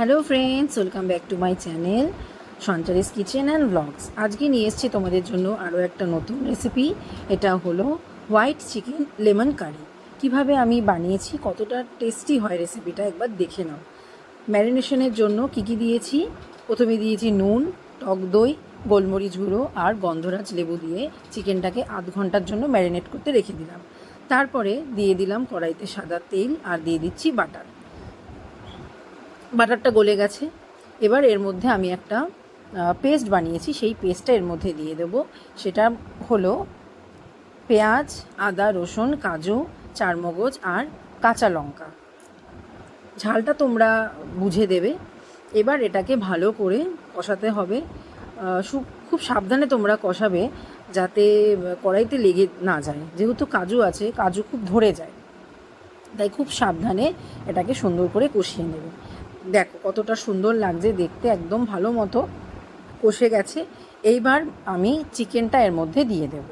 Hello friends welcome back to my channel Sanchari's kitchen and blogs আজকে নিয়ে এসেছি তোমাদের জন্য আরও একটা নতুন রেসিপি এটা হলো হোয়াইট চিকেন লেমন কারি কীভাবে আমি বানিয়েছি, কতটা টেস্টি হয় রেসিপিটা একবার দেখে নাও। ম্যারিনেশনের জন্য কি কি দিয়েছি? প্রথমে দিয়েছি নুন, টক দই, গোলমরিচ গুঁড়ো আর গন্ধরাজ লেবু দিয়ে চিকেনটাকে আধ ঘণ্টার জন্য ম্যারিনেট করতে রেখে দিলাম। তারপরে দিয়ে দিলাম কড়াইতে সাদা তেল আর দিয়ে দিচ্ছি বাটার। বাটারটা গলে গেছে। এবার এর মধ্যে আমি একটা পেস্ট বানিয়েছি। সেই পেস্টটা এর মধ্যে দিয়ে দেব। সেটা হলো পেঁয়াজ, আদা, রসুন, কাজু, চারমগজ আর কাঁচা লঙ্কা। ঝালটা তোমরা বুঝে দেবে। এবার এটাকে ভালো করে কষাতে হবে। খুব সাবধানে তোমরা কষাবে যাতে কড়াইতে লেগে না যায়। যেহেতু কাজু আছে, কাজু খুব ধরে যায়। তাই খুব সাবধানে এটাকে সুন্দর করে কষিয়ে নেবে। দেখো, কতটা সুন্দর লাগছে দেখতে, একদম ভালো মতো কষে গেছে। এইবার আমি চিকেনটা এর মধ্যে দিয়ে দেব।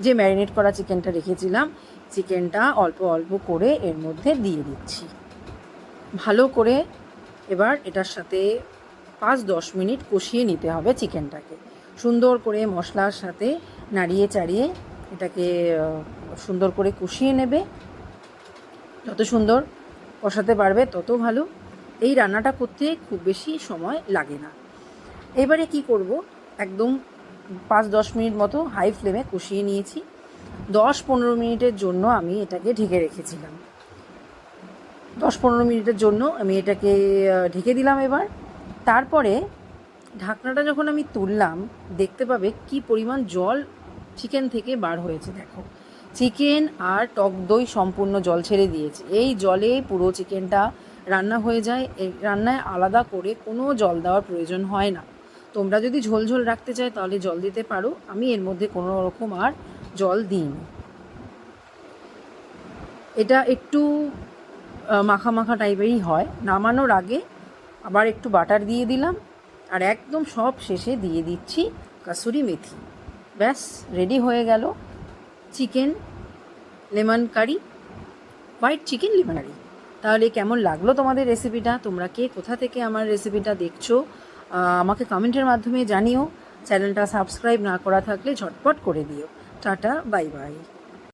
যে ম্যারিনেট করা চিকেনটা রেখেছিলাম, চিকেনটা অল্প অল্প করে এর মধ্যে দিয়ে দিচ্ছি। ভালো করে এবার এটার সাথে পাঁচ দশ মিনিট কষিয়ে নিতে হবে চিকেনটাকে। সুন্দর করে মশলার সাথে নাড়িয়ে চাড়িয়ে এটাকে সুন্দর করে কষিয়ে নেবে। যত সুন্দর কষাতে পারবে তত ভালো। এই রান্নাটা করতে খুব বেশি সময় লাগে না। এবারে কি করব? একদম পাঁচ দশ মিনিট মতো হাই ফ্লেমে কষিয়ে নিয়েছি। দশ পনেরো মিনিটের জন্য আমি এটাকে ঢেকে রেখেছিলাম। দশ পনেরো মিনিটের জন্য আমি এটাকে ঢেকে দিলাম এবার। তারপরে ঢাকনাটা যখন আমি তুললাম, দেখতে পাবে কি পরিমাণ জল চিকেন থেকে বার হয়েছে, দেখো। চিকেন আর টক দই সম্পূর্ণ জল ছেড়ে দিয়েছে। এই জলে পুরো চিকেনটা রান্না হয়ে যায়, এই রান্নায় আলাদা করে কোনো জল দেওয়ার প্রয়োজন হয় না। তোমরা যদি ঝোল ঝোল রাখতে চাই তাহলে জল দিতে পারো, আমি এর মধ্যে কোনো রকম আর জল দিইনি। এটা একটু মাখা মাখা টাইপেরই হয়। নামানোর আগে আবার একটু বাটার দিয়ে দিলাম আর একদম সব শেষে দিয়ে দিচ্ছি কাসুরি মেথি। ব্যাস, রেডি হয়ে গেল। Chicken, lemon curry, white chicken, lemon curry. তাহলে কেমন লাগল তোমাদের রেসিপিটা তোমরা কে কোথা থেকে আমার রেসিপিটা দেখছ? আমাকে কমেন্টের মাধ্যমে জানিও। চ্যানেলটা সাবস্ক্রাইব না করা থাকলে ঝটপট করে দিও। Tata bye bye